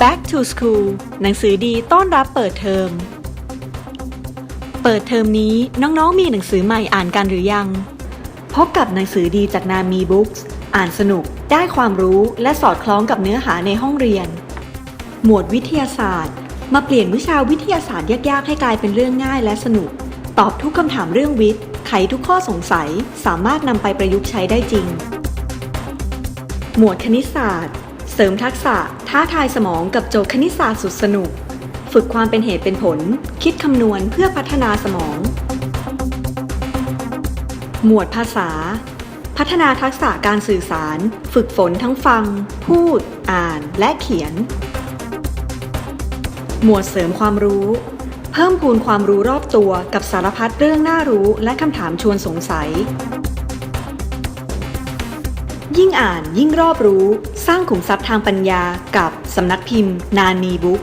Back to School หนังสือดีต้อนรับเปิดเทอม เปิดเทอมนี้น้องๆ มีหนังสือใหม่อ่านกันหรือยัง พบกับหนังสือดีจากนามีบุ๊กส์อ่านสนุก ได้ความรู้และสอดคล้องกับเนื้อหาในห้องเรียน หมวดวิทยาศาสตร์ มาเปลี่ยนวิชาวิทยาศาสตร์ยากๆ ให้กลายเป็นเรื่องง่ายและสนุก ตอบทุกคำถามเรื่องวิทย์ ไขทุกข้อสงสัย สามารถนำไปประยุกต์ใช้ได้จริง หมวดคณิตศาสตร์ เสริมทักษะท้าทายสมองกับโจทย์คณิตศาสตร์สุดสนุก ฝึกความเป็นเหตุเป็นผล คิดคำนวณเพื่อพัฒนาสมอง หมวดภาษา พัฒนาทักษะการสื่อสาร ฝึกฝนทั้งฟัง พูด อ่าน และเขียน หมวดเสริมความรู้ เพิ่มพูนความรู้รอบตัวกับสารพัดเรื่องน่ารู้และคำถามชวนสงสัย ยิ่งอ่านยิ่งรอบรู้ สร้างขุมทรัพย์ทางปัญญากับสำนักพิมพ์ นานีบุ๊ก